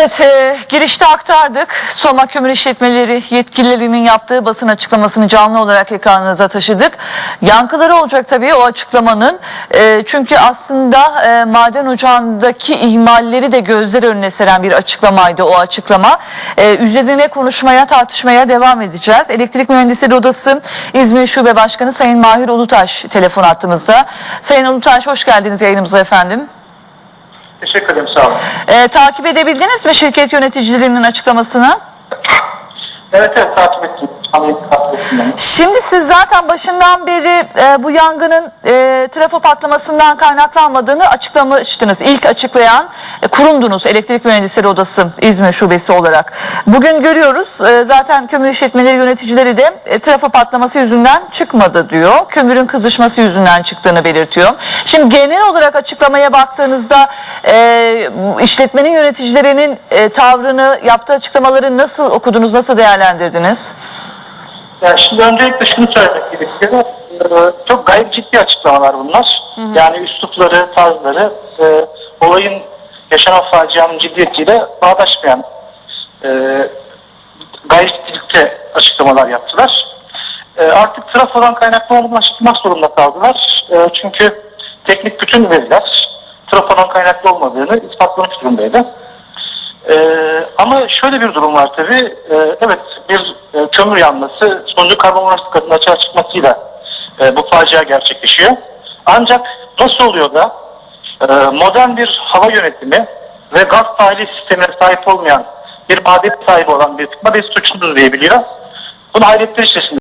Evet, e, girişte aktardık. Soma Kömür İşletmeleri yetkililerinin yaptığı basın açıklamasını canlı olarak ekranınıza taşıdık. Yankıları olacak tabii o açıklamanın. E, çünkü aslında e, maden ocağındaki ihmalleri de gözler önüne seren bir açıklamaydı o açıklama. E, üzerine konuşmaya, tartışmaya devam edeceğiz. Elektrik Mühendisleri Odası İzmir Şube Başkanı Sayın Mahir Ulutaş telefon attığımızda. Sayın Ulutaş hoş geldiniz yayınımıza efendim. Teşekkür ederim sağ olun. E, takip edebildiniz mi şirket yöneticilerinin açıklamasını? Evet evet takip ettim. Anlayıp takip ettim. Şimdi siz zaten başından beri e, bu yangının e, trafo patlamasından kaynaklanmadığını açıklamıştınız. İlk açıklayan e, kurumdunuz Elektrik Mühendisleri Odası İzmir Şubesi olarak. Bugün görüyoruz e, zaten kömür işletmeleri yöneticileri de e, trafo patlaması yüzünden çıkmadı diyor. Kömürün kızışması yüzünden çıktığını belirtiyor. Şimdi genel olarak açıklamaya baktığınızda e, işletmenin yöneticilerinin e, tavrını, yaptığı açıklamaları nasıl okudunuz, nasıl değerlendirdiniz? Yani şimdi öncelikle şunu söylemek gerekiyor. Ee, çok gayet ciddi açıklamalar bunlar. Yani üslupları, tarzları e, olayın yaşanan facianın ciddiyetiyle bağdaşmayan e, gayet ciddilikte açıklamalar yaptılar. E, artık trafodan kaynaklı olduğunu açıklamak zorunda kaldılar. E, çünkü teknik bütün veriler trafodan kaynaklı olmadığını ispatlamış durumdaydı. Ee, ama şöyle bir durum var tabii. Ee, evet bir e, kömür yanması sonucu gazının açığa çıkmasıyla e, bu facia gerçekleşiyor. Ancak nasıl oluyor da e, modern bir hava yönetimi ve gaz tahliye sistemine sahip olmayan bir maden sahibi olan bir firma bir suçludur diyebiliyor. Bunu hayretler içerisinde